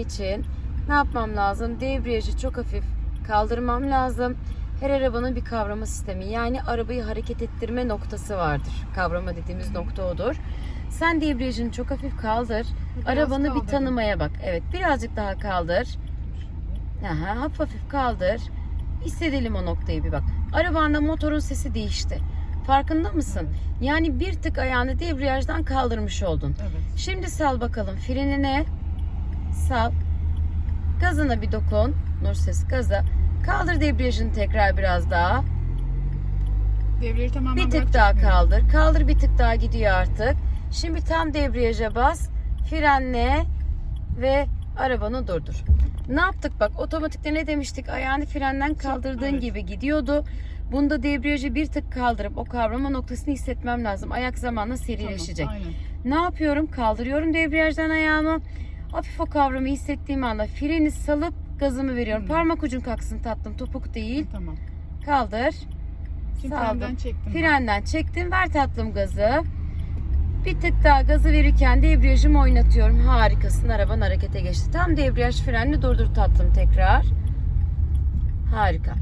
için ne yapmam lazım? Debriyajı çok hafif kaldırmam lazım. Her arabanın bir kavrama sistemi yani arabayı hareket ettirme noktası vardır. Kavrama dediğimiz nokta odur. Sen debriyajını çok hafif kaldır. Biraz Arabanı bir kaldırdım. tanımaya bak. Evet birazcık daha kaldır. Aha, hafif hafif kaldır. Hissedelim o noktayı bir bak. Arabanda motorun sesi değişti. Farkında mısın? Yani bir tık ayağını debriyajdan kaldırmış oldun. Evet. Şimdi sal bakalım frenine. Sal. Gazına bir dokun. Nur ses gaza. Kaldır debriyajını tekrar biraz daha. Devreci tamamen Bir tık daha kaldır. Kaldır bir tık daha gidiyor artık. Şimdi tam debriyaja bas. Frenle ve arabanı durdur. Ne yaptık bak otomatikte ne demiştik ayağını frenden kaldırdığın evet. gibi gidiyordu. Bunda debriyajı bir tık kaldırıp o kavrama noktasını hissetmem lazım. Ayak zamanla serileşecek. Tamam, aynen. Ne yapıyorum? Kaldırıyorum debriyajdan ayağımı. Hafif o kavramı hissettiğim anda freni salıp gazımı veriyorum. Hı. Parmak ucun kalksın tatlım topuk değil. Tamam. Kaldır. Şimdi Saldım. frenden çektim. ben. Frenden çektim. Ver tatlım gazı. Bir tık daha gazı verirken debriyajımı oynatıyorum. Harikasın. Araban harekete geçti. Tam debriyaj frenini durdur tatlım tekrar. Harika.